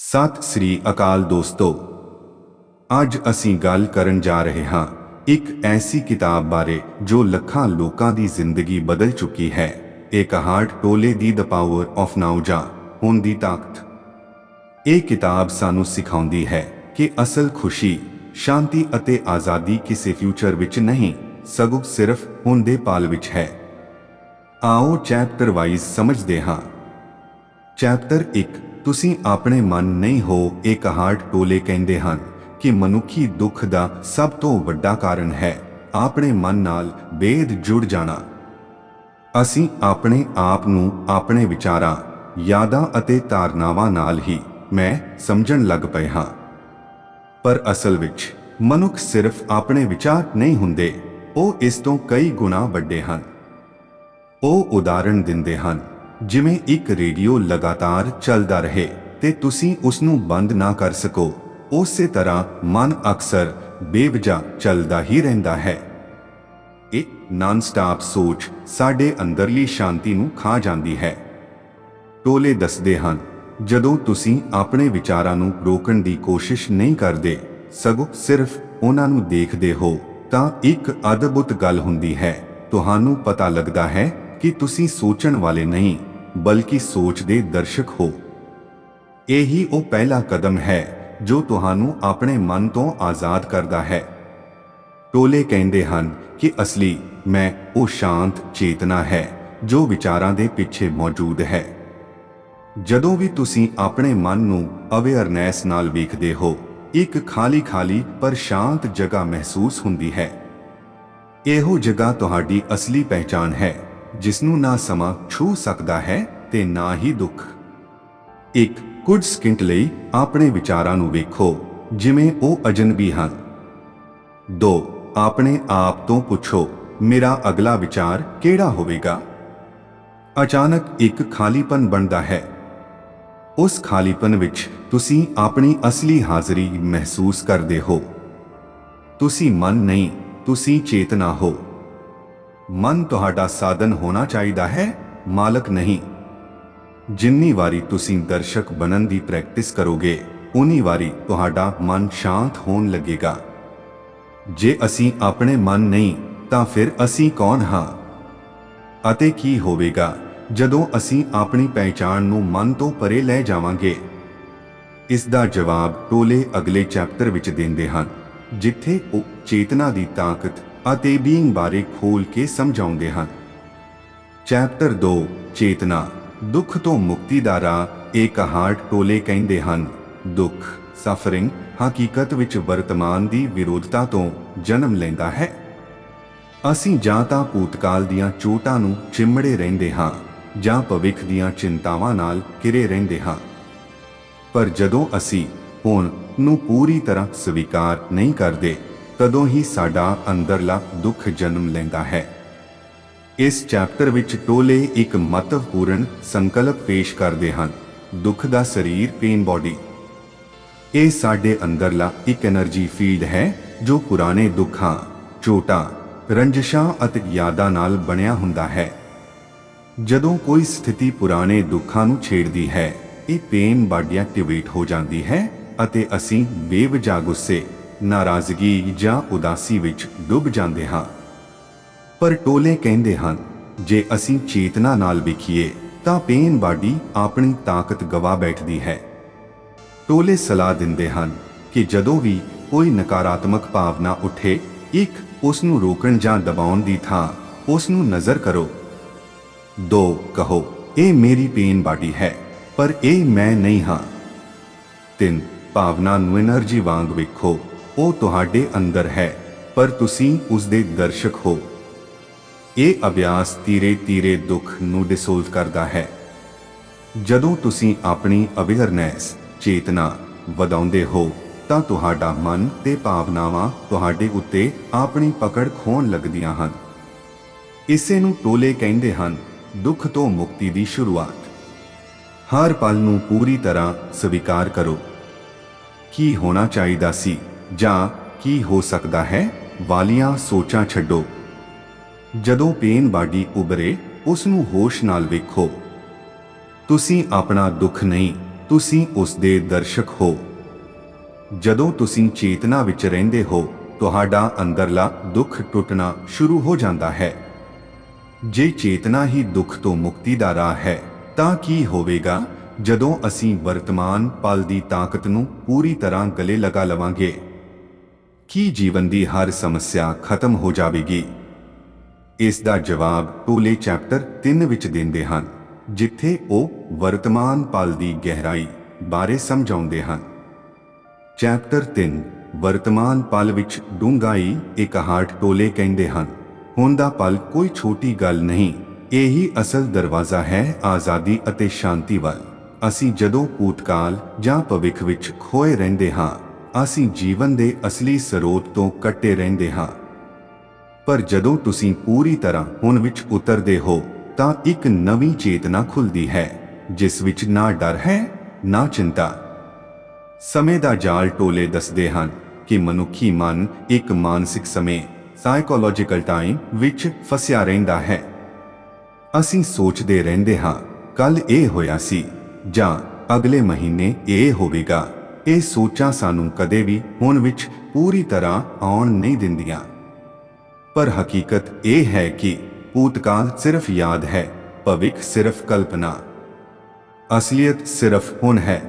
ਸਤਿ ਸ੍ਰੀ ਅਕਾਲ ਦੋਸਤੋ, ਅੱਜ ਅਸੀਂ ਗੱਲ ਕਰਨ ਜਾ ਰਹੇ ਹਾਂ ਇੱਕ ਐਸੀ ਕਿਤਾਬ ਬਾਰੇ ਜੋ ਲੱਖਾਂ ਲੋਕਾਂ ਦੀ ਜ਼ਿੰਦਗੀ ਬਦਲ ਚੁੱਕੀ ਹੈ। ਇਹ ਕਹਾੜ ਟੋਲੇ ਦੀ ਦ ਪਾਵਰ ਆਫ ਨਾਊ ਜਾਂ ਹੁਣ ਦੀ ਤਾਕਤ। ਇਹ ਕਿਤਾਬ ਸਾਨੂੰ ਸਿਖਾਉਂਦੀ ਹੈ ਕਿ ਅਸਲ ਖੁਸ਼ੀ, ਸ਼ਾਂਤੀ ਅਤੇ ਆਜ਼ਾਦੀ ਕਿਸੇ ਫਿਊਚਰ ਵਿੱਚ ਨਹੀਂ, ਸਗੋਂ ਸਿਰਫ ਹੁਣ ਦੇ ਪਲ ਵਿੱਚ ਹੈ। ਆਓ ਚੈਪਟਰ ਵਾਈਜ਼ ਸਮਝਦੇ ਹਾਂ। ਚੈਪਟਰ 1 ਤੁਸੀਂ ਆਪਣੇ ਮਨ ਨਹੀਂ ਹੋ, ਇਹ ਕਹਾੜ ਟੋਲੇ ਕਹਿੰਦੇ ਹਨ ਕਿ ਮਨੁੱਖੀ ਦੁੱਖ ਦਾ ਸਭ ਤੋਂ ਵੱਡਾ ਕਾਰਨ ਹੈ। ਆਪਣੇ ਮਨ ਨਾਲ ਬੇਦ ਜੁੜ ਜਾਣਾ। ਅਸੀਂ ਆਪਣੇ ਆਪ ਨੂੰ ਆਪਣੇ ਵਿਚਾਰਾਂ, ਯਾਦਾਂ ਅਤੇ ਧਾਰਨਾਵਾਂ ਨਾਲ ਹੀ, ਮੈਂ ਸਮਝਣ ਲੱਗ ਪਏ ਹਾਂ। ਪਰ ਅਸਲ ਵਿੱਚ, ਮਨੁੱਖ ਸਿਰਫ ਆਪਣੇ ਵਿਚਾਰ ਨਹੀਂ ਹੁੰਦੇ, ਉਹ ਇਸ ਤੋਂ ਕਈ ਗੁਣਾ ਵੱਡੇ ਹਨ। ਉਹ ਉਦਾਹਰਣ ਦਿੰਦੇ ਹਨ ਜਿਵੇਂ ਇੱਕ ਰੇਡੀਓ ਲਗਾਤਾਰ ਚੱਲਦਾ ਰਹੇ ਤੇ ਤੁਸੀਂ ਉਸ ਨੂੰ ਬੰਦ ਨਾ ਕਰ ਸਕੋ, ਉਸੇ ਤਰ੍ਹਾਂ ਮਨ ਅਕਸਰ ਬੇਵਜਾ ਚੱਲਦਾ ਹੀ ਰਹਿੰਦਾ ਹੈ। ਇਹ ਨਾਨ ਸਟਾਪ ਸੋਚ ਸਾਡੇ ਅੰਦਰਲੀ ਸ਼ਾਂਤੀ ਨੂੰ ਖਾ ਜਾਂਦੀ ਹੈ। ਟੋਲੇ ਦੱਸਦੇ ਹਨ, ਜਦੋਂ ਤੁਸੀਂ ਆਪਣੇ ਵਿਚਾਰਾਂ ਨੂੰ ਰੋਕਣ ਦੀ ਕੋਸ਼ਿਸ਼ ਨਹੀਂ ਕਰਦੇ, ਸਗੋਂ ਸਿਰਫ ਉਹਨਾਂ ਨੂੰ ਦੇਖਦੇ ਹੋ, ਤਾਂ ਇੱਕ ਅਦਭੁਤ ਗੱਲ ਹੁੰਦੀ ਹੈ, ਤੁਹਾਨੂੰ ਪਤਾ ਲੱਗਦਾ ਹੈ ਕਿ ਤੁਸੀਂ ਸੋਚਣ ਵਾਲੇ ਨਹੀਂ। ਬਲਕਿ ਸੋਚ ਦੇ ਦਰਸ਼ਕ ਹੋ। ਇਹੀ ਉਹ ਪਹਿਲਾ ਕਦਮ ਹੈ ਜੋ ਤੁਹਾਨੂੰ ਆਪਣੇ ਮਨ ਤੋਂ ਆਜ਼ਾਦ ਕਰਦਾ ਹੈ। ਟੋਲੇ ਕਹਿੰਦੇ ਹਨ ਕਿ ਅਸਲੀ ਮੈਂ ਉਹ ਸ਼ਾਂਤ ਚੇਤਨਾ ਹੈ ਜੋ ਵਿਚਾਰਾਂ ਦੇ ਪਿੱਛੇ ਮੌਜੂਦ ਹੈ। ਜਦੋਂ ਵੀ ਤੁਸੀਂ ਆਪਣੇ ਮਨ ਨੂੰ ਅਵੇਅਰਨੈਸ ਨਾਲ ਵੇਖਦੇ ਹੋ, ਇੱਕ ਖਾਲੀ ਖਾਲੀ ਪਰ ਸ਼ਾਂਤ ਜਗ੍ਹਾ ਮਹਿਸੂਸ ਹੁੰਦੀ ਹੈ। ਇਹੋ ਜਗ੍ਹਾ ਤੁਹਾਡੀ ਅਸਲੀ ਪਹਿਚਾਨ ਹੈ। ਜਿਸ ਨੂੰ ਨਾ ਸਮਾਂ ਛੂ ਸਕਦਾ ਹੈ ਤੇ ਨਾ ਹੀ ਦੁੱਖ। ਇੱਕ ਕੁਝ ਸਕਿੰਟ ਲਈ ਆਪਣੇ ਵਿਚਾਰਾਂ ਨੂੰ ਵੇਖੋ, ਜਿਵੇਂ ਉਹ ਅਜਨਬੀ ਹਨ। ਦੋ, ਆਪਣੇ ਆਪ ਤੋਂ ਪੁੱਛੋ, ਮੇਰਾ ਅਗਲਾ ਵਿਚਾਰ ਕਿਹੜਾ ਹੋਵੇਗਾ? ਅਚਾਨਕ ਇੱਕ ਖਾਲੀਪਨ ਬਣਦਾ ਹੈ। ਉਸ ਖਾਲੀਪਨ ਵਿੱਚ ਤੁਸੀਂ ਆਪਣੀ ਅਸਲੀ ਹਾਜ਼ਰੀ ਮਹਿਸੂਸ ਕਰਦੇ ਹੋ। ਤੁਸੀਂ ਮਨ ਨਹੀਂ, ਤੁਸੀਂ ਚੇਤਨਾ ਹੋ। ਮਨ ਤੁਹਾਡਾ ਸਾਧਨ ਹੋਣਾ ਚਾਹੀਦਾ ਹੈ, ਮਾਲਕ ਨਹੀਂ। ਜਿੰਨੀ ਵਾਰੀ ਤੁਸੀਂ ਦਰਸ਼ਕ ਬਣਨ ਦੀ ਪ੍ਰੈਕਟਿਸ ਕਰੋਗੇ, ਉਨੀ ਵਾਰੀ ਤੁਹਾਡਾ ਮਨ ਸ਼ਾਂਤ ਹੋਣ ਲੱਗੇਗਾ। ਜੇ ਅਸੀਂ ਆਪਣੇ ਮਨ ਨਹੀਂ, ਤਾਂ ਫਿਰ ਅਸੀਂ ਕੌਣ ਹਾਂ? ਅਤੇ ਕੀ ਹੋਵੇਗਾ, ਜਦੋਂ ਅਸੀਂ ਆਪਣੀ ਪਹਿਚਾਣ ਨੂੰ ਮਨ ਤੋਂ ਪਰੇ ਲੈ ਜਾਵਾਂਗੇ? ਇਸ ਦਾ ਜਵਾਬ ਟੋਲੇ ਅਗਲੇ ਚੈਪਟਰ ਵਿੱਚ ਦਿੰਦੇ ਹਨ, ਜਿੱਥੇ ਉਹ ਚੇਤਨਾ ਦੀ ਤਾਕਤ ਅਤੇ ਬੀਇੰਗ ਬਾਰੇ ਖੋਲ ਕੇ ਸਮਝਾਉਂਦੇ ਹਨ। ਚੈਪਟਰ 2 ਚੇਤਨਾ। ਦੁੱਖ ਤੋਂ ਮੁਕਤੀ ਦਾ ਰਾਹ, ਇਹ ਹਾਰਟ ਟੋਲੇ ਕਹਿੰਦੇ ਹਨ। ਦੁੱਖ ਸਫਰਿੰਗ ਹਕੀਕਤ ਵਿੱਚ ਵਰਤਮਾਨ ਦੀ ਵਿਰੋਧਤਾ ਤੋਂ ਜਨਮ ਲੈਂਦਾ ਹੈ। ਅਸੀਂ ਜਾਂ ਤਾਂ ਭੂਤਕਾਲ ਦੀਆਂ ਚੋਟਾਂ ਨੂੰ ਚਿੰਮੜੇ ਰਹਿੰਦੇ ਹਾਂ, ਜਾਂ ਭਵਿੱਖ ਦੀਆਂ ਚਿੰਤਾਵਾਂ ਨਾਲ ਘਿਰੇ ਰਹਿੰਦੇ ਹਾਂ। ਪਰ ਜਦੋਂ ਅਸੀਂ ਹੁਣ ਨੂੰ ਪੂਰੀ ਤਰ੍ਹਾਂ ਸਵੀਕਾਰ ਨਹੀਂ ਕਰਦੇ ਤਦੋਂ ਹੀ ਸਾਡਾ ਅੰਦਰਲਾ ਦੁੱਖ ਜਨਮ ਲੈਂਦਾ ਹੈ। ਇਸ ਚੈਪਟਰ ਵਿੱਚ ਟੋਲੇ ਇੱਕ ਮਹੱਤਵਪੂਰਨ ਸੰਕਲਪ ਪੇਸ਼ ਕਰਦੇ ਹਨ, ਦੁੱਖ ਦਾ ਸਰੀਰ ਪੇਨ ਬਾਡੀ ਇਹ ਸਾਡੇ ਅੰਦਰਲਾ ਇੱਕ એનર્ਜੀ ਫੀਲਡ ਹੈ, ਜੋ ਪੁਰਾਣੇ ਦੁੱਖਾਂ, ਚੋਟਾਂ, ਰੰਜਸ਼ਾਂ ਅਤੇ ਯਾਦਾਂ ਨਾਲ ਬਣਿਆ ਹੁੰਦਾ ਹੈ। ਜਦੋਂ ਕੋਈ ਸਥਿਤੀ ਪੁਰਾਣੇ ਦੁੱਖਾਂ ਨੂੰ ਛੇੜਦੀ ਹੈ, ਇਹ ਪੇਨ ਬਾਡੀ ਐਕਟੀਵੇਟ ਹੋ ਜਾਂਦੀ ਹੈ ਅਤੇ ਅਸੀਂ ਬੇਵਜਾ ਗੁੱਸੇ ਨਾਰਾਜ਼ਗੀ ਜਾਂ ਉਦਾਸੀ ਵਿੱਚ ਡੁੱਬ ਜਾਂਦੇ ਹਾਂ। ਪਰ ਟੋਲੇ ਕਹਿੰਦੇ ਹਨ, ਜੇ ਅਸੀਂ ਚੇਤਨਾ ਨਾਲ ਵਿਖੀਏ, ਤਾਂ ਪੇਨ ਬਾਡੀ ਆਪਣੀ ਤਾਕਤ ਗਵਾ ਬੈਠਦੀ ਹੈ। ਟੋਲੇ ਸਲਾਹ ਦਿੰਦੇ ਹਨ ਕਿ ਜਦੋਂ ਵੀ ਕੋਈ ਨਕਾਰਾਤਮਕ ਭਾਵਨਾ ਉੱਠੇ, ਇੱਕ ਉਸ ਨੂੰ ਰੋਕਣ ਜਾਂ ਦਬਾਉਣ ਦੀ ਥਾਂ ਉਸ ਨੂੰ ਨਜ਼ਰ ਕਰੋ। ਦੋ, ਕਹੋ, ਇਹ ਮੇਰੀ ਪੇਨ ਬਾਡੀ ਹੈ, ਪਰ ਇਹ ਮੈਂ ਨਹੀਂ ਹਾਂ। ਤਿੰਨ, ਭਾਵਨਾ ਨੂੰ એનર્ਜੀ ਵਾਂਗ ਵੇਖੋ। ਉਹ ਤੁਹਾਡੇ ਅੰਦਰ ਹੈ, ਪਰ ਤੁਸੀਂ ਉਸ ਦੇ ਦਰਸ਼ਕ ਹੋ। ਇਹ ਅਭਿਆਸ ਧੀਰੇ ਧੀਰੇ ਦੁੱਖ ਨੂੰ ਡਿਸੋਲਵ ਕਰਦਾ ਹੈ। ਜਦੋਂ ਤੁਸੀਂ ਆਪਣੀ ਅਵੇਅਰਨੈਸ, ਚੇਤਨਾ ਵਧਾਉਂਦੇ ਹੋ, ਤਾਂ ਤੁਹਾਡਾ ਮਨ ਤੇ ਭਾਵਨਾਵਾਂ ਤੁਹਾਡੇ ਉੱਤੇ ਆਪਣੀ ਪਕੜ ਖੋਣ ਲੱਗਦੀਆਂ ਹਨ। ਇਸੇ ਨੂੰ ਟੋਲੇ ਕਹਿੰਦੇ ਹਨ, ਦੁੱਖ ਤੋਂ ਮੁਕਤੀ ਦੀ ਸ਼ੁਰੂਆਤ। ਹਰ ਪਲ ਨੂੰ ਪੂਰੀ ਤਰ੍ਹਾਂ ਸਵੀਕਾਰ ਕਰੋ। ਕੀ ਹੋਣਾ ਚਾਹੀਦਾ ਸੀ? ਜਾਂ ਕੀ ਹੋ ਸਕਦਾ ਹੈ? ਵਾਲੀਆਂ ਸੋਚਾਂ ਛੱਡੋ। ਜਦੋਂ ਪੇਨ ਬਾਡੀ ਉਭਰੇ ਉਸ ਨੂੰ ਹੋਸ਼ ਨਾਲ ਵੇਖੋ। ਤੁਸੀਂ ਆਪਣਾ ਦੁੱਖ ਨਹੀਂ, ਤੁਸੀਂ ਉਸ ਦੇ ਦਰਸ਼ਕ ਹੋ। ਜਦੋਂ ਤੁਸੀਂ ਚੇਤਨਾ ਵਿੱਚ ਰਹਿੰਦੇ ਹੋ, ਤੁਹਾਡਾ ਅੰਦਰਲਾ ਦੁੱਖ ਟੁੱਟਣਾ ਸ਼ੁਰੂ ਹੋ ਜਾਂਦਾ ਹੈ। ਜੇ ਚੇਤਨਾ ਹੀ ਦੁੱਖ ਤੋਂ ਮੁਕਤੀ ਦਾ ਰਾਹ ਹੈ, ਤਾਂ ਕੀ ਹੋਵੇਗਾ? ਜਦੋਂ ਅਸੀਂ ਵਰਤਮਾਨ ਪਲ ਦੀ ਤਾਕਤ ਨੂੰ ਪੂਰੀ ਤਰ੍ਹਾਂ ਗਲੇ ਲਗਾ ਲਵਾਂਗੇ ਕੀ ਜੀਵਨ ਦੀ ਹਰ ਸਮੱਸਿਆ ਖਤਮ ਹੋ ਜਾਵੇਗੀ? ਇਸ ਦਾ ਜਵਾਬ ਟੋਲੇ ਚੈਪਟਰ 3 ਵਿੱਚ ਦਿੰਦੇ ਹਨ, ਜਿੱਥੇ ਉਹ ਵਰਤਮਾਨ ਪਲ ਦੀ ਗਹਿਰਾਈ ਬਾਰੇ ਸਮਝਾਉਂਦੇ ਹਨ। ਚੈਪਟਰ 3 ਵਰਤਮਾਨ ਪਲ ਵਿੱਚ ਡੂੰਘਾਈ ਇੱਕ ਹਾਰਟ ਟੋਲੇ ਕਹਿੰਦੇ ਹਨ, ਹੁਣ ਦਾ ਪਲ ਕੋਈ ਛੋਟੀ ਗੱਲ ਨਹੀਂ, ਇਹੀ ਅਸਲ ਦਰਵਾਜ਼ਾ ਹੈ ਆਜ਼ਾਦੀ ਅਤੇ ਸ਼ਾਂਤੀ ਵੱਲ। ਅਸੀਂ ਜਦੋਂ ਭੂਤਕਾਲ ਜਾਂ ਭਵਿੱਖ ਵਿੱਚ ਖੋਏ ਰਹਿੰਦੇ ਹਾਂ ਅਸੀਂ ਜੀਵਨ ਦੇ ਅਸਲੀ ਸਰੋਤ ਤੋਂ ਕੱਟੇ ਰਹਿੰਦੇ ਹਾਂ। ਪਰ ਜਦੋਂ ਤੁਸੀਂ ਪੂਰੀ ਤਰ੍ਹਾਂ ਹੁਣ ਵਿੱਚ ਉਤਰਦੇ ਹੋ, ਤਾਂ ਇੱਕ ਨਵੀਂ ਚੇਤਨਾ ਖੁੱਲਦੀ ਹੈ, ਜਿਸ ਵਿੱਚ ਨਾ ਡਰ ਹੈ, ਨਾ ਚਿੰਤਾ। ਸਮੇਂ ਦਾ ਜਾਲ ਟੋਲੇ ਦੱਸਦੇ ਹਨ ਕਿ ਮਨੁੱਖੀ ਮਨ ਇੱਕ ਮਾਨਸਿਕ ਸਮੇਂ ਸਾਈਕੋਲੋਜੀਕਲ ਟਾਈਮ ਵਿੱਚ ਫਸਿਆ ਰਹਿੰਦਾ ਹੈ। ਅਸੀਂ ਸੋਚਦੇ ਰਹਿੰਦੇ ਹਾਂ ਕੱਲ ਇਹ ਹੋਇਆ ਸੀ ਜਾਂ ਅਗਲੇ ਮਹੀਨੇ ਇਹ ਹੋਵੇਗਾ। ਇਹ ਸੋਚਾਂ ਸਾਨੂੰ ਕਦੇ ਵੀ ਹੁਣ ਵਿੱਚ ਪੂਰੀ ਤਰ੍ਹਾਂ ਆਉਣ ਨਹੀਂ ਦਿੰਦੀਆਂ। ਪਰ ਹਕੀਕਤ ਇਹ ਹੈ ਕਿ ਭੂਤਕਾਲ ਸਿਰਫ ਯਾਦ ਹੈ, ਭਵਿੱਖ ਸਿਰਫ ਕਲਪਨਾ। ਅਸਲੀਅਤ ਸਿਰਫ ਹੁਣ ਹੈ।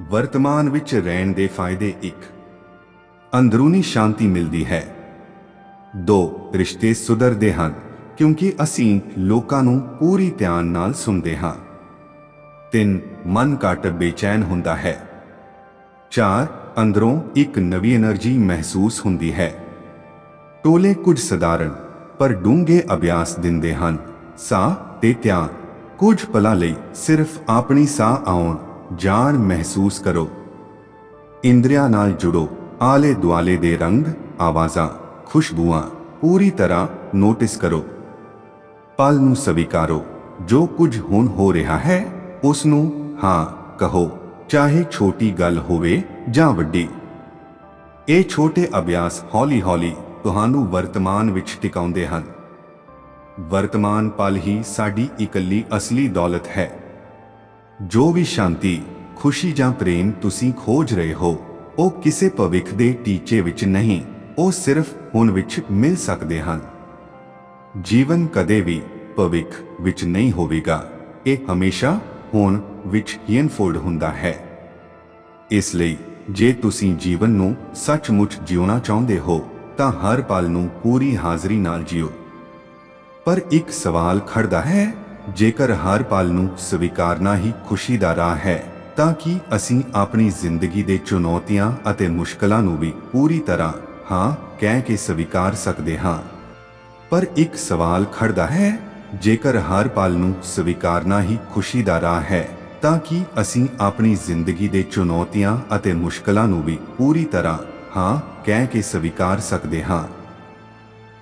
ਵਰਤਮਾਨ ਵਿੱਚ ਰਹਿਣ ਦੇ ਫਾਇਦੇ ਇੱਕ। ਅੰਦਰੂਨੀ ਸ਼ਾਂਤੀ ਮਿਲਦੀ ਹੈ। ਦੋ, ਰਿਸ਼ਤੇ ਸੁਧਰਦੇ ਹਨ, ਕਿਉਂਕਿ ਅਸੀਂ ਲੋਕਾਂ ਨੂੰ ਪੂਰੀ ਧਿਆਨ ਨਾਲ ਸੁਣਦੇ ਹਾਂ। ਤਿੰਨ, ਮਨ ਘੱਟ ਬੇਚੈਨ ਹੁੰਦਾ ਹੈ। ਚਾਰ ਅੰਦਰੋਂ ਇੱਕ ਨਵੀਂ એનર્ਜੀ ਮਹਿਸੂਸ ਹੁੰਦੀ ਹੈ। ਟੋਲੇ ਕੁਝ ਸਧਾਰਨ ਪਰ ਡੂੰਘੇ ਅਭਿਆਸ ਦਿੰਦੇ ਹਨ। ਸਾਹ ਤੇ ਧਿਆਨ, ਕੁਝ ਪਲਾਂ ਲਈ ਸਿਰਫ ਆਪਣੀ ਸਾਹ ਆਉਣ, ਜਾਣ ਮਹਿਸੂਸ ਕਰੋ। ਇੰਦਰੀਆਂ ਨਾਲ ਜੁੜੋ ਆਲੇ ਦੁਆਲੇ ਦੇ ਰੰਗ, ਆਵਾਜ਼ਾਂ, ਖੁਸ਼ਬੂਆਂ, ਪੂਰੀ ਤਰ੍ਹਾਂ ਨੋਟਿਸ ਕਰੋ। ਪਲ ਨੂੰ ਸਵੀਕਾਰੋ, ਜੋ ਕੁਝ ਹੁਣ ਹੋ ਰਿਹਾ ਹੈ, ਉਸ ਨੂੰ ਹਾਂ ਕਹੋ। ਚਾਹੇ ਛੋਟੀ ਗੱਲ ਹੋਵੇ ਜਾਂ ਵੱਡੀ। ਇਹ ਛੋਟੇ ਅਭਿਆਸ ਹੌਲੀ-ਹੌਲੀ ਤੁਹਾਨੂੰ ਵਰਤਮਾਨ ਵਿੱਚ ਟਿਕਾਉਂਦੇ ਹਨ। ਵਰਤਮਾਨ ਪਲ ਹੀ ਸਾਡੀ ਇਕੱਲੀ ਅਸਲੀ ਦੌਲਤ ਹੈ। ਜੋ ਵੀ ਸ਼ਾਂਤੀ, ਖੁਸ਼ੀ ਜਾਂ ਪ੍ਰੇਮ ਤੁਸੀਂ ਖੋਜ ਰਹੇ ਹੋ, ਉਹ ਕਿਸੇ ਭਵਿੱਖ ਦੇ ਟੀਚੇ ਵਿੱਚ ਨਹੀਂ, ਉਹ ਸਿਰਫ ਹੁਣ ਵਿੱਚ ਮਿਲ ਸਕਦੇ ਹਨ। ਜੀਵਨ ਕਦੇ ਵੀ ਭਵਿੱਖ ਵਿੱਚ ਨਹੀਂ ਹੋਵੇਗਾ। ਇਹ ਹਮੇਸ਼ਾ ਹੋਣ ਵਿੱਚ ਹੀ ਹੁੰਦਾ ਹੈ। ਇਸ ਲਈ, ਜੇ ਤੁਸੀਂ ਜੀਵਨ ਨੂੰ ਸੱਚਮੁੱਚ ਜਿਉਣਾ ਚਾਹੁੰਦੇ ਹੋ, ਤਾਂ ਹਰ ਪਲ ਨੂੰ ਪੂਰੀ ਹਾਜ਼ਰੀ ਨਾਲ ਜਿਓ। ਪਰ ਇੱਕ ਸਵਾਲ ਖੜਦਾ ਹੈ, ਜੇਕਰ ਹਰ ਪਲ ਨੂੰ ਸਵੀਕਾਰਨਾ ਹੀ ਖੁਸ਼ੀ ਦਾ ਰਾਹ ਹੈ, ਤਾਂ ਕੀ ਅਸੀਂ ਆਪਣੀ ਜ਼ਿੰਦਗੀ ਦੇ ਚੁਣੌਤੀਆਂ ਅਤੇ ਮੁਸ਼ਕਲਾਂ ਨੂੰ ਵੀ ਪੂਰੀ ਤਰ੍ਹਾਂ, ਹਾਂ, ਕਹਿ ਕੇ ਸਵੀਕਾਰ ਸਕਦੇ ਹਾਂ? ਪਰ ਇੱਕ ਸਵਾਲ ਖੜਦਾ ਹੈ ਜੇਕਰ ਹਰ ਪਲ ਨੂੰ ਸਵੀਕਾਰਨਾ ਹੀ ਖੁਸ਼ੀ ਦਾ ਰਾਹ ਹੈ, ਤਾਂ ਕੀ ਅਸੀਂ ਆਪਣੀ ਜ਼ਿੰਦਗੀ ਦੇ ਚੁਣੌਤੀਆਂ ਅਤੇ ਮੁਸ਼ਕਲਾਂ ਨੂੰ ਵੀ ਪੂਰੀ ਤਰ੍ਹਾਂ, ਹਾਂ, ਕਹਿ ਕੇ ਸਵੀਕਾਰ ਸਕਦੇ ਹਾਂ?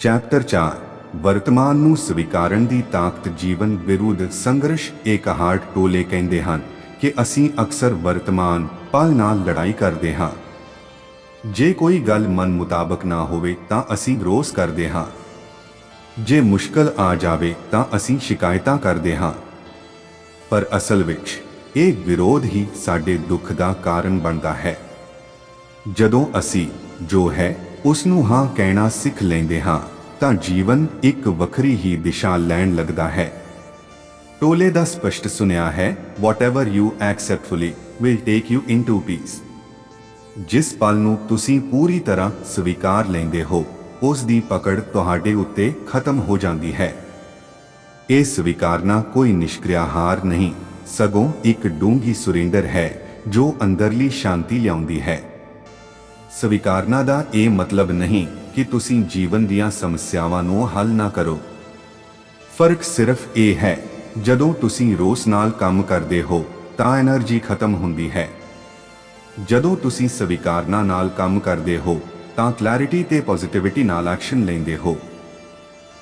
ਚੈਪਟਰ 4 ਵਰਤਮਾਨ ਨੂੰ ਸਵੀਕਾਰਨ ਦੀ ਤਾਕਤ ਜੀਵਨ ਵਿਰੁੱਧ ਸੰਘਰਸ਼ ਇੱਕ ਹਾਰਟ ਟੋਲੇ ਕਹਿੰਦੇ ਹਨ ਕਿ ਅਸੀਂ ਅਕਸਰ ਵਰਤਮਾਨ ਪਲ ਨਾਲ ਲੜਾਈ ਕਰਦੇ ਹਾਂ। ਜੇ ਕੋਈ ਗੱਲ ਮਨ ਮੁਤਾਬਕ ਨਾ ਹੋਵੇ, ਤਾਂ ਅਸੀਂ ਰੋਸ ਕਰਦੇ ਹਾਂ। ਜੇ ਮੁਸ਼ਕਲ ਆ ਜਾਵੇ ਤਾਂ ਅਸੀਂ ਸ਼ਿਕਾਇਤਾਂ ਕਰਦੇ ਹਾਂ। ਪਰ ਅਸਲ ਵਿੱਚ ਇਹ ਵਿਰੋਧ ਹੀ ਸਾਡੇ ਦੁੱਖ ਦਾ ਕਾਰਨ ਬਣਦਾ ਹੈ। ਜਦੋਂ ਅਸੀਂ ਜੋ ਹੈ, ਉਸ ਨੂੰ ਹਾਂ ਕਹਿਣਾ ਸਿੱਖ ਲੈਂਦੇ ਹਾਂ, ਤਾਂ ਜੀਵਨ ਇੱਕ ਵੱਖਰੀ ਹੀ ਦਿਸ਼ਾ ਲੈਣ ਲੱਗਦਾ ਹੈ। ਟੋਲੇ ਦਾ ਸਪਸ਼ਟ ਸੁਨਿਆ ਹੈ, whatever you accept fully will take you you into peace. ਜਿਸ ਪਲ ਨੂੰ ਤੁਸੀਂ ਪੂਰੀ ਤਰ੍ਹਾਂ ਸਵੀਕਾਰ ਲੈਂਦੇ ਹੋ ਉਸ ਦੀ ਪਕੜ ਤੁਹਾਡੇ ਉੱਤੇ ਖਤਮ ਹੋ ਜਾਂਦੀ ਹੈ। ਇਹ ਸਵੀਕਾਰਨਾ ਕੋਈ ਨਿਸ਼ਕ੍ਰਿਆਹਾਰ ਨਹੀਂ। ਸਗੋਂ ਇੱਕ ਡੂੰਗੀ ਸੁਰਿੰਦਰ ਹੈ, ਜੋ ਅੰਦਰਲੀ ਸ਼ਾਂਤੀ ਲਿਆਉਂਦੀ ਹੈ। ਸਵੀਕਾਰਨਾ ਦਾ ਇਹ ਮਤਲਬ ਨਹੀਂ ਕਿ ਤੁਸੀਂ ਜੀਵਨ ਦੀਆਂ ਸਮੱਸਿਆਵਾਂ ਨੂੰ ਹੱਲ ਨਾ ਕਰੋ। ਫ਼ਰਕ ਸਿਰਫ ਇਹ ਹੈ, ਜਦੋਂ ਤੁਸੀਂ ਰੋਸ ਨਾਲ ਕੰਮ ਕਰਦੇ ਹੋ, ਤਾਂ એનર્ਜੀ ਖਤਮ ਹੁੰਦੀ ਹੈ। ਜਦੋਂ ਤੁਸੀਂ ਸਵੀਕਾਰਨਾ ਨਾਲ ਕੰਮ ਕਰਦੇ ਹੋ ਤਾਂ ਕਲੈਰਿਟੀ ਤੇ ਪੋਜ਼ਿਟਿਵਿਟੀ ਨਾਲ ਐਕਸ਼ਨ ਲੈਂਦੇ ਹੋ।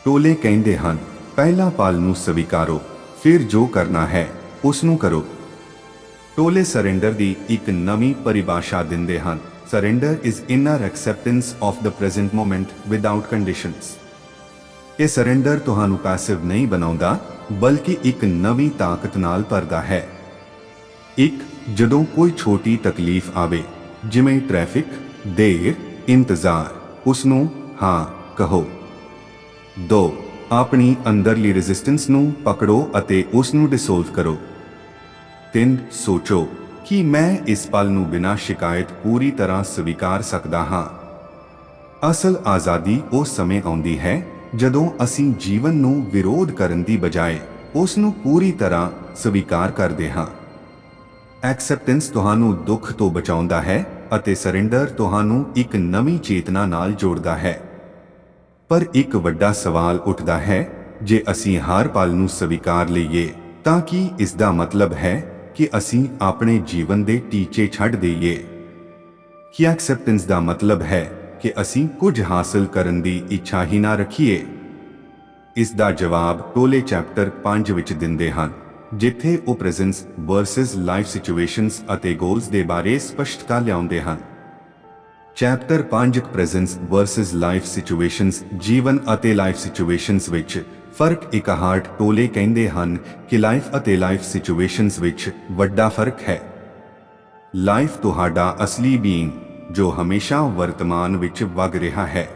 ਟੋਲੇ ਕਹਿੰਦੇ ਹਨ, ਪਹਿਲਾ ਪਲ ਨੂੰ ਸਵੀਕਾਰੋ, ਫਿਰ ਜੋ ਕਰਨਾ ਹੈ ਉਸ ਨੂੰ ਕਰੋ। ਟੋਲੇ ਸਰੈਂਡਰ ਦੀ ਇੱਕ ਨਵੀਂ ਪਰਿਭਾਸ਼ਾ ਦਿੰਦੇ ਹਨ। Surrender is inner acceptance of the present moment without conditions ਇਹ ਸਰੈਂਡਰ ਤੁਹਾਨੂੰ ਪੈਸਿਵ ਨਹੀਂ ਬਣਾਉਂਦਾ, ਬਲਕਿ ਇੱਕ ਨਵੀਂ ਤਾਕਤ ਨਾਲ ਭਰਦਾ ਹੈ। ਇੱਕ, ਜਦੋਂ ਕੋਈ ਛੋਟੀ ਤਕਲੀਫ ਆਵੇ, ਜਿਵੇਂ ਟ੍ਰੈਫਿਕ ਦੇਰ ਇੰਤਜ਼ਾਰ ਉਸ ਨੂੰ ਹਾਂ ਕਹੋ। 2 ਆਪਣੀ ਅੰਦਰਲੀ ਰੈਜ਼ਿਸਟੈਂਸ ਨੂੰ ਪਕੜੋ ਅਤੇ ਉਸ ਨੂੰ ਡਿਸੋਲਵ ਕਰੋ। 3 ਸੋਚੋ ਕਿ ਮੈਂ ਇਸ ਪਲ ਨੂੰ ਬਿਨਾਂ ਸ਼ਿਕਾਇਤ ਪੂਰੀ ਤਰ੍ਹਾਂ ਸਵੀਕਾਰ ਸਕਦਾ ਹਾਂ। ਅਸਲ ਆਜ਼ਾਦੀ ਉਸ ਸਮੇਂ ਆਉਂਦੀ ਹੈ ਜਦੋਂ ਅਸੀਂ ਜੀਵਨ ਨੂੰ ਵਿਰੋਧ ਕਰਨ ਦੀ ਬਜਾਏ ਉਸ ਨੂੰ ਪੂਰੀ ਤਰ੍ਹਾਂ ਸਵੀਕਾਰ ਕਰਦੇ ਹਾਂ। ਐਕਸੈਪਟੈਂਸ ਤੁਹਾਨੂੰ ਦੁੱਖ ਤੋਂ ਬਚਾਉਂਦਾ ਹੈ ਅਤੇ ਸਰੈਂਡਰ ਤੁਹਾਨੂੰ ਇੱਕ ਨਵੀਂ ਚੇਤਨਾ ਨਾਲ ਜੋੜਦਾ ਹੈ। ਪਰ ਇੱਕ ਵੱਡਾ ਸਵਾਲ ਉੱਠਦਾ ਹੈ, ਜੇ ਅਸੀਂ ਹਰ ਪਲ ਨੂੰ ਸਵੀਕਾਰ ਲਈਏ, ਤਾਂ ਕੀ ਇਸ ਦਾ ਮਤਲਬ ਹੈ ਕਿ ਅਸੀਂ ਆਪਣੇ ਜੀਵਨ ਦੇ ਟੀਚੇ ਛੱਡ ਦਈਏ? ਕੀ ਐਕਸੈਪਟੈਂਸ ਦਾ ਮਤਲਬ ਹੈ ਕਿ ਅਸੀਂ ਕੁਝ ਹਾਸਲ ਕਰਨ ਦੀ ਇੱਛਾ ਹੀ ਨਾ ਰੱਖੀਏ? ਇਸ ਦਾ ਜਵਾਬ ਟੋਲੇ ਚੈਪਟਰ 5 ਵਿੱਚ ਦਿੰਦੇ ਹਨ। ਜਿੱਥੇ ਉਹ ਪ੍ਰੈਜ਼ੈਂਸ ਵਰਸਸ ਲਾਈਫ ਸਿਚੁਏਸ਼ਨਸ ਅਤੇ ਗੋਲਸ ਦੇ ਬਾਰੇ ਸਪਸ਼ਟਤਾ ਲਿਆਉਂਦੇ ਹਨ। Chapter 5 presence versus life situations, ਜੀਵਨ ਅਤੇ ਲਾਈਫ ਸਿਚੁਏਸ਼ਨਸ ਵਿੱਚ ਫ਼ਰਕ ਇਕਹਾਰਟ ਟੋਲੇ ਕਹਿੰਦੇ ਹਨ ਕਿ ਲਾਈਫ ਅਤੇ ਲਾਈਫ ਸਿਚੁਏਸ਼ਨਸ ਵਿੱਚ ਵੱਡਾ ਫ਼ਰਕ ਹੈ। ਲਾਈਫ ਤੁਹਾਡਾ ਅਸਲੀ ਬੀਇੰਗ ਜੋ ਹਮੇਸ਼ਾ ਵਰਤਮਾਨ ਵਿੱਚ ਵਗ ਰਿਹਾ ਹੈ।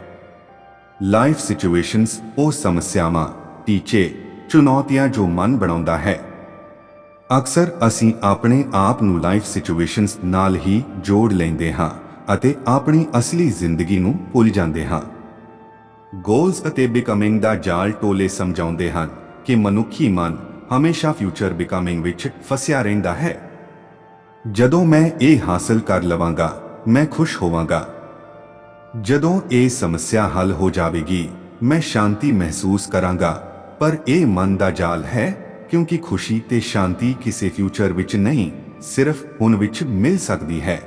ਲਾਈਫ ਸਿਚੁਏਸ਼ਨਸ ਉਹ ਸਮੱਸਿਆਵਾਂ, ਟੀਚੇ, ਚੁਣੌਤੀਆਂ ਜੋ ਮਨ ਬਣਾਉਂਦਾ ਹੈ। ਅਕਸਰ ਅਸੀਂ ਆਪਣੇ ਆਪ ਨੂੰ ਲਾਈਫ ਸਿਚੁਏਸ਼ਨਸ ਨਾਲ ਹੀ ਜੋੜ ਲੈਂਦੇ ਹਾਂ ਅਤੇ ਆਪਣੀ ਅਸਲੀ ਜ਼ਿੰਦਗੀ ਨੂੰ ਭੁੱਲ ਜਾਂਦੇ ਹਾਂ। ਗੋਲਸ ਅਤੇ ਬਿਕਮਿੰਗ ਦਾ ਜਾਲ ਟੋਲੇ ਸਮਝਾਉਂਦੇ ਹਨ ਕਿ ਮਨੁੱਖੀ ਮਨ ਹਮੇਸ਼ਾ ਫਿਊਚਰ ਬਿਕਮਿੰਗ ਵਿੱਚ ਫਸਿਆ ਰਹਿੰਦਾ ਹੈ। ਜਦੋਂ ਮੈਂ ਇਹ ਹਾਸਲ ਕਰ ਲਵਾਂਗਾ, ਮੈਂ ਖੁਸ਼ ਹੋਵਾਂਗਾ। ਜਦੋਂ ਇਹ ਸਮੱਸਿਆ ਹੱਲ ਹੋ ਜਾਵੇਗੀ, ਮੈਂ ਸ਼ਾਂਤੀ ਮਹਿਸੂਸ ਕਰਾਂਗਾ, ਪਰ ਇਹ ਮਨ ਦਾ ਜਾਲ ਹੈ। ਕਿਉਂਕਿ ਖੁਸ਼ੀ ਤੇ ਸ਼ਾਂਤੀ ਕਿਸੇ ਫਿਊਚਰ ਵਿੱਚ ਨਹੀਂ, ਸਿਰਫ ਹੁਣ ਵਿੱਚ ਮਿਲ ਸਕਦੀ ਹੈ।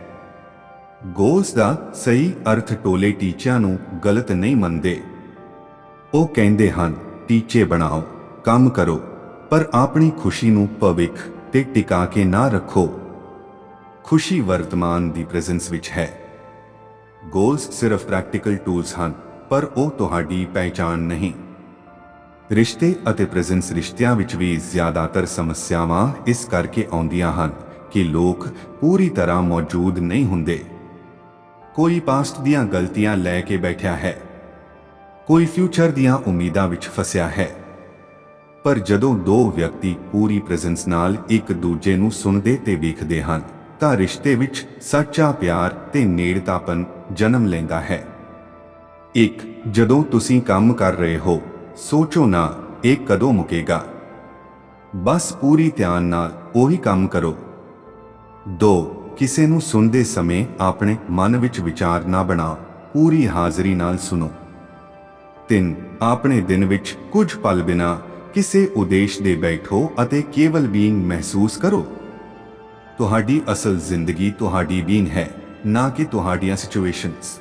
ਗੋਲਸ ਦਾ ਸਹੀ ਅਰਥ ਟੋਲੇ ਟੀਚਿਆਂ ਨੂੰ ਗਲਤ ਨਹੀਂ ਮੰਨਦੇ। ਉਹ ਕਹਿੰਦੇ ਹਨ, ਟੀਚੇ ਬਣਾਓ, ਕੰਮ ਕਰੋ, ਪਰ ਆਪਣੀ ਖੁਸ਼ੀ ਨੂੰ ਭਵਿੱਖ ਤੇ ਟਿਕਾ ਕੇ ਨਾ ਰੱਖੋ। ਖੁਸ਼ੀ ਵਰਤਮਾਨ ਦੀ ਪ੍ਰੈਜ਼ੈਂਸ ਵਿੱਚ ਹੈ। ਗੋਲਸ ਸਿਰਫ ਪ੍ਰੈਕਟੀਕਲ ਟੂਲਸ ਹਨ, ਪਰ ਉਹ ਤੁਹਾਡੀ ਪਹਿਚਾਣ ਨਹੀਂ। ਰਿਸ਼ਤੇ ਅਤੇ ਪ੍ਰੈਜ਼ੈਂਸ ਰਿਸ਼ਤਿਆਂ ਵਿੱਚ ਵੀ ਜ਼ਿਆਦਾਤਰ ਸਮੱਸਿਆਵਾਂ ਇਸ ਕਰਕੇ ਆਉਂਦੀਆਂ ਹਨ ਕਿ ਲੋਕ ਪੂਰੀ ਤਰ੍ਹਾਂ ਮੌਜੂਦ ਨਹੀਂ ਹੁੰਦੇ। ਕੋਈ ਪਾਸਟ ਦੀਆਂ ਗਲਤੀਆਂ ਲੈ ਕੇ ਬੈਠਿਆ ਹੈ। ਕੋਈ ਫਿਊਚਰ ਦੀਆਂ ਉਮੀਦਾਂ ਵਿੱਚ ਫਸਿਆ ਹੈ। ਪਰ ਜਦੋਂ ਦੋ ਵਿਅਕਤੀ ਪੂਰੀ ਪ੍ਰੈਜ਼ੈਂਸ ਨਾਲ ਇੱਕ ਦੂਜੇ ਨੂੰ ਸੁਣਦੇ ਤੇ ਵੇਖਦੇ ਹਨ, ਤਾਂ ਰਿਸ਼ਤੇ ਵਿੱਚ ਸੱਚਾ ਪਿਆਰ ਤੇ ਨੇੜਤਾਪਨ ਜਨਮ ਲੈਂਦਾ ਹੈ। ਇੱਕ, ਜਦੋਂ ਤੁਸੀਂ ਕੰਮ ਕਰ ਰਹੇ ਹੋ ਸੋਚੋ ਨਾ, ਇਹ ਕਦੋਂ ਮੁਕੇਗਾ। ਬਸ ਪੂਰੀ ਧਿਆਨ ਨਾਲ ਉਹੀ ਕੰਮ ਕਰੋ। ਦੋ, ਕਿਸੇ ਨੂੰ ਸੁਣਦੇ ਸਮੇਂ ਆਪਣੇ ਮਨ ਵਿੱਚ ਵਿਚਾਰ ਨਾ ਬਣਾਓ, ਪੂਰੀ ਹਾਜ਼ਰੀ ਨਾਲ ਸੁਣੋ। ਤਿੰਨ, ਆਪਣੇ ਦਿਨ ਵਿੱਚ ਕੁਝ ਪਲ ਬਿਨਾ ਕਿਸੇ ਉਦੇਸ਼ ਦੇ ਬੈਠੋ ਅਤੇ ਕੇਵਲ ਬੀਇੰਗ ਮਹਿਸੂਸ ਕਰੋ। ਤੁਹਾਡੀ ਅਸਲ ਜ਼ਿੰਦਗੀ ਤੁਹਾਡੀ ਬੀਨ ਹੈ, ਨਾ ਕਿ ਤੁਹਾਡੀਆਂ ਸਿਚੁਏਸ਼ਨਸ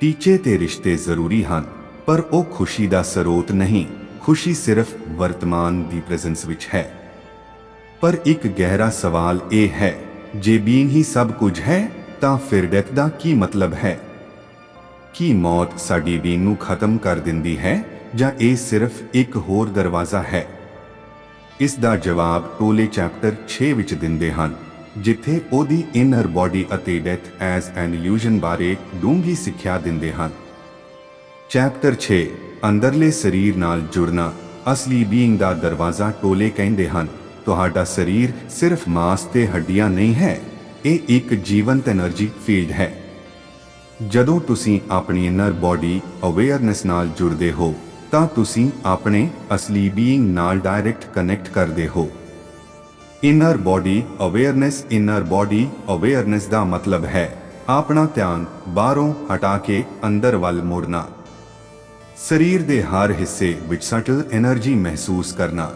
ਟੀਚੇ ਤੇ ਰਿਸ਼ਤੇ ਜ਼ਰੂਰੀ ਹਨ। ਪਰ ਉਹ ਖੁਸ਼ੀ ਦਾ ਸਰੋਤ ਨਹੀਂ। ਖੁਸ਼ੀ ਸਿਰਫ ਵਰਤਮਾਨ ਦੀ ਪ੍ਰੈਜ਼ੈਂਸ ਵਿੱਚ ਹੈ। ਪਰ ਇੱਕ ਗਹਿਰਾ ਸਵਾਲ ਇਹ ਹੈ, ਜੇ ਬੀਨ ਹੀ ਸਭ ਕੁਝ ਹੈ, ਤਾਂ ਫਿਰ ਡੈਥ ਦਾ ਕੀ ਮਤਲਬ ਹੈ? ਕੀ ਮੌਤ ਸਾਡੀ ਬੀਨ ਨੂੰ ਖਤਮ ਕਰ ਦਿੰਦੀ ਹੈ, ਜਾਂ ਇਹ ਸਿਰਫ ਇੱਕ ਹੋਰ ਦਰਵਾਜ਼ਾ ਹੈ? ਇਸ ਦਾ ਜਵਾਬ ਟੋਲੇ ਚੈਪਟਰ 6 ਵਿੱਚ ਦਿੰਦੇ ਹਨ, ਜਿੱਥੇ ਉਹਦੀ ਇਨਰ ਬਾਡੀ ਅਤੇ ਡੈਥ ਐਜ਼ ਐਨ ਇਲੂਜਨ ਬਾਰੇ ਡੂੰਘੀ ਸਿੱਖਿਆ ਦਿੰਦੇ ਹਨ। ਚੈਪਟਰ 6 ਅੰਦਰਲੇ ਸਰੀਰ ਨਾਲ ਜੁੜਨਾ। ਅਸਲੀ ਬੀਇੰਗ ਦਾ ਦਰਵਾਜ਼ਾ ਟੋਲੇ ਕਹਿੰਦੇ ਹਨ, ਤੁਹਾਡਾ ਸਰੀਰ ਸਿਰਫ ਮਾਸ ਤੇ ਹੱਡੀਆਂ ਨਹੀਂ ਹੈ, ਇਹ ਇੱਕ ਜੀਵੰਤ એનર્ਜੀ ਫੀਲਡ ਹੈ। ਜਦੋਂ ਤੁਸੀਂ ਆਪਣੀ ਇਨਰ ਬਾਡੀ ਅਵੇਅਰਨੈਸ ਨਾਲ ਜੁੜਦੇ ਹੋ, ਤਾਂ ਤੁਸੀਂ ਆਪਣੇ ਅਸਲੀ ਬੀਇੰਗ ਨਾਲ ਡਾਇਰੈਕਟ ਕਨੈਕਟ ਕਰਦੇ ਹੋ। Inner body awareness inner body awareness ਦਾ ਮਤਲਬ ਹੈ ਆਪਣਾ ਧਿਆਨ ਬਾਹਰੋਂ ਹਟਾ ਕੇ ਅੰਦਰ ਵੱਲ ਮੋੜਨਾ। ਸਰੀਰ ਦੇ ਹਰ ਹਿੱਸੇ ਵਿੱਚ ਸਟਲ એનર્ਜੀ ਮਹਿਸੂਸ ਕਰਨਾ।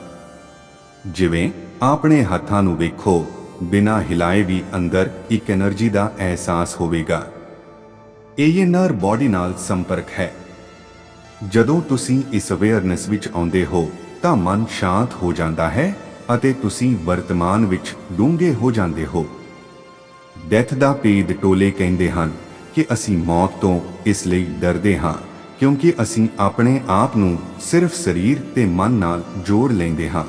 ਜਿਵੇਂ ਆਪਣੇ ਹੱਥਾਂ ਨੂੰ ਵੇਖੋ, ਬਿਨਾਂ ਹਿਲਾਏ ਵੀ ਅੰਦਰ ਇੱਕ એનર્ਜੀ ਦਾ ਅਹਿਸਾਸ ਹੋਵੇਗਾ। ਇਹ ਨਰ ਬਾਡੀ ਨਾਲ ਸੰਪਰਕ ਹੈ। ਜਦੋਂ ਤੁਸੀਂ ਇਸ ਅਵੇਅਰਨੈਸ ਵਿੱਚ ਆਉਂਦੇ ਹੋ, ਤਾਂ ਮਨ ਸ਼ਾਂਤ ਹੋ ਜਾਂਦਾ ਹੈ ਅਤੇ ਤੁਸੀਂ ਵਰਤਮਾਨ ਵਿੱਚ ਡੂੰਘੇ ਹੋ ਜਾਂਦੇ ਹੋ। ਡੈਥ ਦਾ ਪੀਦ ਟੋਲੇ ਕਹਿੰਦੇ ਹਨ ਕਿ ਅਸੀਂ ਮੌਤ ਤੋਂ ਇਸ ਲਈ ਡਰਦੇ ਹਾਂ। ਕਿਉਂਕਿ ਅਸੀਂ ਆਪਣੇ ਆਪ ਨੂੰ ਸਿਰਫ ਸਰੀਰ ਤੇ ਮਨ ਨਾਲ ਜੋੜ ਲੈਂਦੇ ਹਾਂ।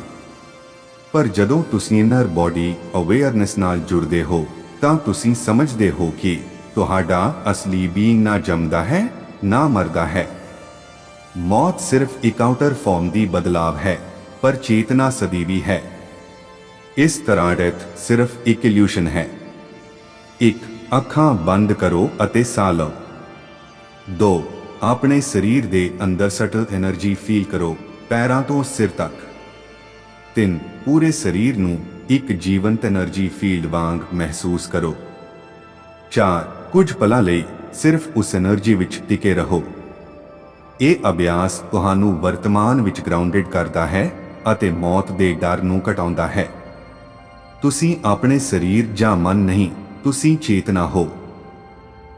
ਪਰ ਜਦੋਂ ਤੁਸੀਂ ਇਨਰ ਬਾਡੀ ਅਵੇਅਰਨੈਸ ਨਾਲ ਜੁੜਦੇ ਹੋ, ਤਾਂ ਤੁਸੀਂ ਸਮਝਦੇ ਹੋ ਕਿ ਤੁਹਾਡਾ ਅਸਲੀ ਬੀਇੰਗ ਨਾ ਜੰਮਦਾ ਹੈ, ਨਾ ਮਰਦਾ ਹੈ। ਮੌਤ ਸਿਰਫ ਇੱਕ ਆਊਟਰ ਫਾਰਮ ਦੀ ਬਦਲਾਵ ਹੈ, ਪਰ ਚੇਤਨਾ ਸਦੀਵੀ ਹੈ। ਇਸ ਤਰ੍ਹਾਂ ਡੈਥ ਸਿਰਫ ਇੱਕ ਇਲੂਸ਼ਨ ਹੈ। ਇੱਕ ਅੱਖਾਂ ਬੰਦ ਕਰੋ ਅਤੇ ਸਾਹ ਲਓ। ਦੋ ਆਪਣੇ ਸਰੀਰ ਦੇ ਅੰਦਰ ਸਟਲ એનર્ਜੀ ਫੀਲ ਕਰੋ, ਪੈਰਾਂ ਤੋਂ ਸਿਰ ਤੱਕ। ਤਿੰਨ, ਪੂਰੇ ਸਰੀਰ ਨੂੰ ਇੱਕ ਜੀਵੰਤ એનર્ਜੀ ਫੀਲਡ ਵਾਂਗ ਮਹਿਸੂਸ ਕਰੋ। ਚਾਰ, ਕੁਝ ਪਲਾਂ ਲਈ ਸਿਰਫ ਉਸ એનર્ਜੀ ਵਿੱਚ ਟਿਕੇ ਰਹੋ। ਇਹ ਅਭਿਆਸ ਤੁਹਾਨੂੰ ਵਰਤਮਾਨ ਵਿੱਚ ਗਰਾਊਂਡਡ ਕਰਦਾ ਹੈ ਅਤੇ ਮੌਤ ਦੇ ਡਰ ਨੂੰ ਘਟਾਉਂਦਾ ਹੈ। ਤੁਸੀਂ ਆਪਣੇ ਸਰੀਰ ਜਾਂ ਮਨ ਨਹੀਂ, ਤੁਸੀਂ ਚੇਤਨਾ ਹੋ।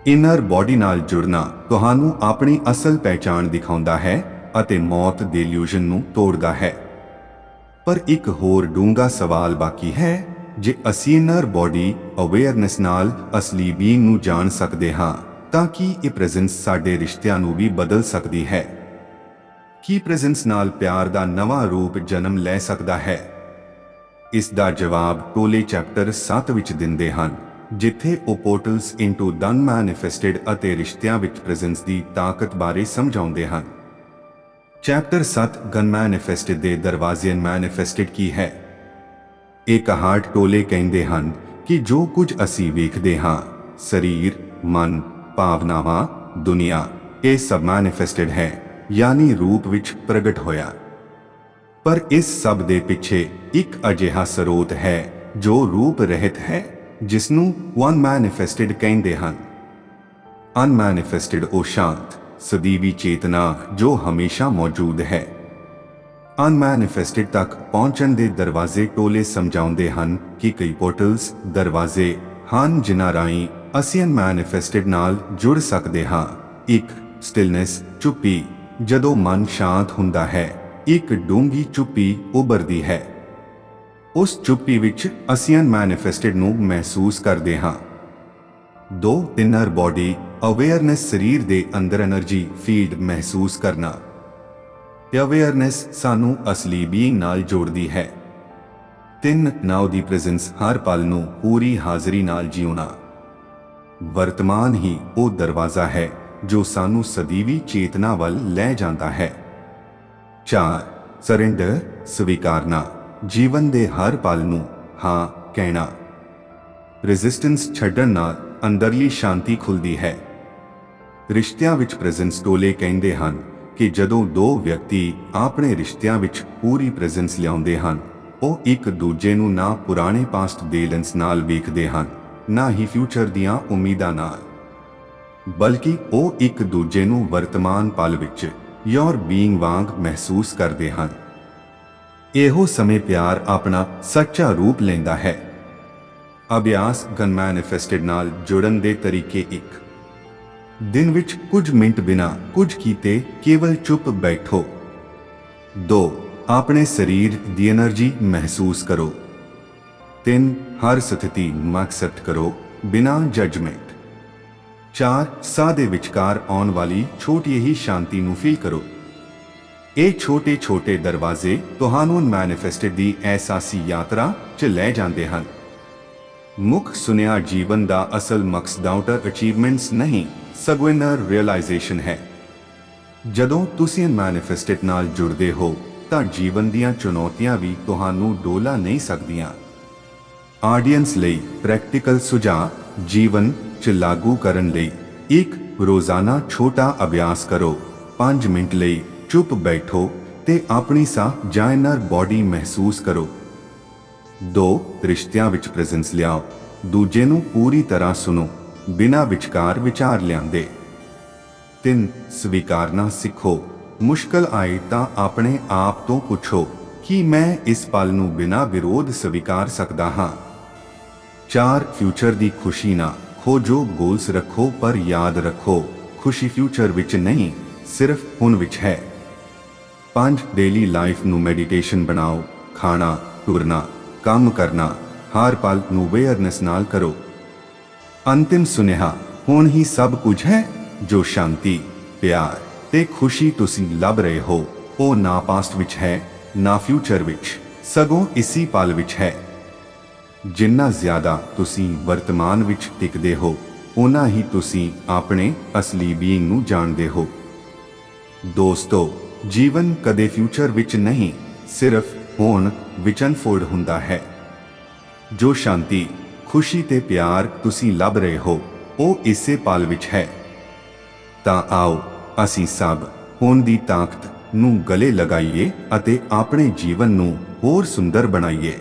ਇਨਰ ਬਾਡੀ ਨਾਲ ਜੁੜਨਾ ਤੁਹਾਨੂੰ ਆਪਣੀ ਅਸਲ ਪਹਿਚਾਣ ਦਿਖਾਉਂਦਾ ਹੈ ਅਤੇ ਮੌਤ ਦੇ ਇਲੂਜਨ ਨੂੰ ਤੋੜਦਾ ਹੈ। ਪਰ ਇੱਕ ਹੋਰ ਡੂੰਘਾ ਸਵਾਲ ਬਾਕੀ ਹੈ, ਜੇ ਅਸੀਂ ਇਨਰ ਬਾਡੀ ਅਵੇਅਰਨੈਸ ਨਾਲ ਅਸਲੀ ਬੀਇੰਗ ਨੂੰ ਜਾਣ ਸਕਦੇ ਹਾਂ, ਤਾਂ ਕੀ ਇਹ ਪ੍ਰੈਜ਼ੈਂਸ ਸਾਡੇ ਰਿਸ਼ਤਿਆਂ ਨੂੰ ਵੀ ਬਦਲ ਸਕਦੀ ਹੈ? ਕੀ ਪ੍ਰੈਜ਼ੈਂਸ ਨਾਲ ਪਿਆਰ ਦਾ ਨਵਾਂ ਰੂਪ ਜਨਮ ਲੈ ਸਕਦਾ ਹੈ? ਇਸ ਦਾ ਜਵਾਬ ਟੋਲੇ ਚੈਪਟਰ 7 ਵਿੱਚ ਦਿੰਦੇ ਹਨ। ਜਿੱਥੇ ਉਹ ਪੋਰਟਲਸ ਇਨਟੂ ਦਨ ਮੈਨੀਫੈਸਟਡ ਅਤੇ ਰਿਸ਼ਤਿਆਂ ਵਿੱਚ ਪ੍ਰੈਜ਼ੈਂਸ ਦੀ ਤਾਕਤ ਬਾਰੇ ਸਮਝਾਉਂਦੇ ਹਨ। ਚੈਪਟਰ 7 ਗਨ ਮੈਨੀਫੈਸਟਡ ਦੇ ਦਰਵਾਜ਼ੇ ਮੈਨੀਫੈਸਟਡ ਕੀ ਹੈ? ਇੱਕ ਹਾਰਟ ਟੋਲੇ ਕਹਿੰਦੇ ਹਨ ਕਿ ਜੋ ਕੁਝ ਅਸੀਂ ਵੇਖਦੇ ਹਾਂ, ਸਰੀਰ, ਮਨ, ਭਾਵਨਾਵਾਂ, ਦੁਨੀਆ, ਇਹ ਸਭ ਮੈਨੀਫੈਸਟਡ ਹੈ, ਯਾਨੀ ਰੂਪ ਵਿੱਚ ਪ੍ਰਗਟ ਹੋਇਆ। ਪਰ ਇਸ ਸਭ ਦੇ ਪਿੱਛੇ ਇੱਕ ਅਜਿਹਾ ਸਰੋਤ ਹੈ ਜੋ ਰੂਪ ਰਹਿਤ ਹੈ। ਜਿਸ ਨੂੰ ਵਨ ਮੈਨੀਫੈਸਟਡ ਕਹਿੰਦੇ ਹਨ। ਅਨਮੈਨੀਫੈਸਟਡ ਉਹ ਸ਼ਾਂਤ, ਸਦੀਵੀ ਚੇਤਨਾ ਜੋ ਹਮੇਸ਼ਾ ਮੌਜੂਦ ਹੈ। ਅਨਮੈਨੀਫੈਸਟਡ ਤੱਕ ਪਹੁੰਚਣ ਦੇ ਦਰਵਾਜ਼ੇ ਟੋਲੇ ਸਮਝਾਉਂਦੇ ਹਨ ਕਿ ਕਈ ਪੋਰਟਲਸ, ਦਰਵਾਜ਼ੇ ਹਨ ਜਿਨ੍ਹਾਂ ਰਾਹੀਂ ਅਸੀਂ ਅਨਮੈਨੀਫੈਸਟਡ ਨਾਲ ਜੁੜ ਸਕਦੇ ਹਾਂ। ਇੱਕ, ਸਟਿਲਨੈਸ ਚੁੱਪੀ ਜਦੋਂ ਮਨ ਸ਼ਾਂਤ ਹੁੰਦਾ ਹੈ, ਇੱਕ ਡੂੰਗੀ ਚੁੱਪੀ ਉਭਰਦੀ ਹੈ। ਉਸ ਚੁੱਪੀ ਵਿੱਚ ਅਸੀਂ ਅਨਮੈਨੀਫੈਸਟਡ ਨੂੰ ਮਹਿਸੂਸ ਕਰਦੇ ਹਾਂ। ਦੋ ਤਿੰਨਰ ਬਾਡੀ ਅਵੇਅਰਨੈਸ ਸਰੀਰ ਦੇ ਅੰਦਰ એનર્ਜੀ ਫੀਲਡ ਮਹਿਸੂਸ ਕਰਨਾ। ਤੇ ਅਵੇਅਰਨੈਸ ਸਾਨੂੰ ਅਸਲੀ ਬੀਇੰਗ ਨਾਲ ਜੋੜਦੀ ਹੈ। ਤਿੰਨ ਨਾਉ ਦੀ ਪ੍ਰੈਜ਼ੈਂਸ ਹਰ ਪਲ ਨੂੰ ਪੂਰੀ ਹਾਜ਼ਰੀ ਨਾਲ ਜਿਉਣਾ। ਵਰਤਮਾਨ ਹੀ ਉਹ ਦਰਵਾਜ਼ਾ ਹੈ ਜੋ ਸਾਨੂੰ ਸਦੀਵੀ ਚੇਤਨਾ ਵੱਲ ਲੈ ਜਾਂਦਾ ਹੈ। ਚਾਰ ਸਰੈਂਡਰ ਸਵੀਕਾਰਨਾ। ਜੀਵਨ ਦੇ ਹਰ ਪਲ ਨੂੰ, ਹਾਂ, ਕਹਿਣਾ। ਰੈਜ਼ਿਸਟੈਂਸ ਛੱਡਣ ਨਾਲ ਅੰਦਰਲੀ ਸ਼ਾਂਤੀ ਖੁੱਲਦੀ ਹੈ। ਰਿਸ਼ਤਿਆਂ ਵਿੱਚ ਪ੍ਰੈਜ਼ੈਂਸ ਟੋਲੇ ਕਹਿੰਦੇ ਹਨ ਕਿ ਜਦੋਂ ਦੋ ਵਿਅਕਤੀ ਆਪਣੇ ਰਿਸ਼ਤਿਆਂ ਵਿੱਚ ਪੂਰੀ ਪ੍ਰੈਜ਼ੈਂਸ ਲਿਆਉਂਦੇ ਹਨ, ਉਹ ਇੱਕ ਦੂਜੇ ਨੂੰ ਨਾ ਪੁਰਾਣੇ ਪਾਸਟ ਦੇ ਲੈਂਸ ਨਾਲ ਵੇਖਦੇ ਹਨ, ਨਾ ਹੀ ਫਿਊਚਰ ਦੀਆਂ ਉਮੀਦਾਂ ਨਾਲ। ਬਲਕਿ ਉਹ ਇੱਕ ਦੂਜੇ ਨੂੰ ਵਰਤਮਾਨ ਪਲ ਵਿੱਚ ਯੋਰ ਬੀਇੰਗ ਵਾਂਗ ਮਹਿਸੂਸ ਕਰਦੇ ਹਨ। ਇਹੋ ਸਮੇਂ ਪਿਆਰ ਆਪਣਾ ਸੱਚਾ ਰੂਪ ਲੈਂਦਾ ਹੈ। ਅਭਿਆਸ ਗਨ ਮੈਨੀਫੈਸਟਡ ਨਾਲ ਜੁੜਨ ਦੇ ਤਰੀਕੇ ਇੱਕ। ਦਿਨ ਵਿੱਚ ਕੁਝ ਮਿੰਟ ਬਿਨਾ ਕੁਝ ਕੀਤੇ ਕੇਵਲ ਚੁੱਪ ਬੈਠੋ। ਦੋ, ਆਪਣੇ ਸਰੀਰ ਦੀ એનર્ਜੀ ਮਹਿਸੂਸ ਕਰੋ। ਤਿੰਨ, ਹਰ ਸਥਿਤੀ ਮਕਸਦ ਕਰੋ ਬਿਨਾ ਜਜਮੈਂਟ। ਚਾਰ, ਸਾਹ ਦੇ ਵਿਚਕਾਰ ਆਉਣ ਵਾਲੀ ਛੋਟੀ ਹੀ ਸ਼ਾਂਤੀ ਨੂੰ ਫੀਲ ਕਰੋ। ਇਹ ਛੋਟੇ ਛੋਟੇ ਦਰਵਾਜ਼ੇ ਤੁਹਾਨੂੰ ਮੈਨੀਫੈਸਟਡ ਦੀ ਅਹਿਸਾਸੀ ਯਾਤਰਾ 'ਚ ਲੈ ਜਾਂਦੇ ਹਨ। ਮੁੱਖ ਸੁਨਿਆ ਜੀਵਨ ਦਾ ਅਸਲ ਮਕਸਦ ਆਊਟਰ ਅਚੀਵਮੈਂਟਸ ਨਹੀਂ, ਸਗੋਂ ਇਨਰ ਰਿਅਲਾਈਜੇਸ਼ਨ ਹੈ। ਜਦੋਂ ਤੁਸੀਂ ਮੈਨੀਫੈਸਟਡ ਨਾਲ ਜੁੜਦੇ ਹੋ, ਤਾਂ ਜੀਵਨ ਦੀਆਂ ਚੁਣੌਤੀਆਂ ਵੀ ਤੁਹਾਨੂੰ ਡੋਲਾ ਨਹੀਂ ਸਕਦੀਆਂ। ਆਡੀਅנס ਲਈ ਪ੍ਰੈਕਟੀਕਲ ਸੁਝਾਅ ਜੀਵਨ 'ਚ ਲਾਗੂ ਕਰਨ ਲਈ ਇੱਕ ਰੋਜ਼ਾਨਾ ਛੋਟਾ ਅਭਿਆਸ ਕਰੋ। 5 ਮਿੰਟ ਲਈ ਚੁੱਪ ਬੈਠੋ ਤੇ ਆਪਣੀ ਸਾਹ ਜਾਇਨਰ ਬਾਡੀ ਮਹਿਸੂਸ ਕਰੋ। ਦੋ ਰਿਸ਼ਤਿਆਂ ਵਿੱਚ ਪ੍ਰੈਜ਼ੈਂਸ ਲਿਆਓ। ਦੂਜੇ ਨੂੰ ਪੂਰੀ ਤਰ੍ਹਾਂ ਸੁਣੋ। ਬਿਨਾਂ ਵਿਚਕਾਰ ਵਿਚਾਰ ਲਿਆਂਦੇ। ਤਿੰਨ, ਸਵੀਕਾਰਨਾ ਸਿੱਖੋ। ਮੁਸ਼ਕਲ ਆਏ ਤਾਂ ਆਪਣੇ ਆਪ ਤੋਂ ਪੁੱਛੋ ਕਿ ਮੈਂ ਇਸ ਪਲ ਨੂੰ ਬਿਨਾਂ ਵਿਰੋਧ ਸਵੀਕਾਰ ਸਕਦਾ ਹਾਂ। ਚਾਰ ਫਿਊਚਰ ਦੀ ਖੁਸ਼ੀ ਨਾ ਖੋਜੋ ਗੋਲਸ ਰੱਖੋ ਪਰ ਯਾਦ ਰੱਖੋ। ਖੁਸ਼ੀ ਫਿਊਚਰ ਵਿੱਚ ਨਹੀਂ, ਸਿਰਫ ਹੁਣ ਵਿੱਚ ਹੈ। 5 ਡੇਲੀ ਲਾਈਫ ਨੂੰ ਮੈਡੀਟੇਸ਼ਨ ਬਣਾਓ, ਖਾਣਾ, ਤੁਰਨਾ, ਕੰਮ ਕਰਨਾ, ਹਰ ਪਲ ਨੂੰ ਅਵੇਅਰਨੈਸ ਨਾਲ ਕਰੋ। ਅੰਤਿਮ ਸੁਨੇਹਾ, ਹੁਣ ਹੀ ਸਭ ਕੁਝ ਹੈ, ਜੋ ਸ਼ਾਂਤੀ, ਪਿਆਰ ਤੇ ਖੁਸ਼ੀ ਤੁਸੀਂ ਲੱਭ ਰਹੇ ਹੋ, ਉਹ ਨਾ ਪਾਸਟ ਵਿੱਚ ਹੈ, ਨਾ ਫਿਊਚਰ ਵਿੱਚ, ਸਗੋਂ ਇਸੀ ਪਲ ਵਿੱਚ ਹੈ। ਜਿੰਨਾ ਜ਼ਿਆਦਾ ਤੁਸੀਂ ਵਰਤਮਾਨ ਵਿੱਚ ਟਿਕਦੇ ਹੋ ਉਨਾ ਹੀ ਤੁਸੀਂ ਆਪਣੇ ਅਸਲੀ ਬੀਇੰਗ ਨੂੰ ਜਾਣਦੇ ਹੋ। ਦੋਸਤੋ ਜੀਵਨ ਕਦੇ ਫਿਊਚਰ ਵਿੱਚ ਨਹੀਂ, ਸਿਰਫ ਹੋਣ ਵਿੱਚ ਅਨਫੋਲਡ ਹੁੰਦਾ ਹੈ। ਜੋ ਸ਼ਾਂਤੀ, ਖੁਸ਼ੀ ਤੇ ਪਿਆਰ ਤੁਸੀਂ ਲੱਭ ਰਹੇ ਹੋ, ਉਹ ਇਸੇ ਪਲ ਵਿੱਚ ਹੈ। ਤਾਂ ਆਓ, ਅਸੀਂ ਸਭ ਹੁਣ ਦੀ ਤਾਕਤ ਨੂੰ ਗਲੇ ਲਗਾਈਏ ਅਤੇ ਆਪਣੇ ਜੀਵਨ ਨੂੰ ਹੋਰ ਸੁੰਦਰ ਬਣਾਈਏ।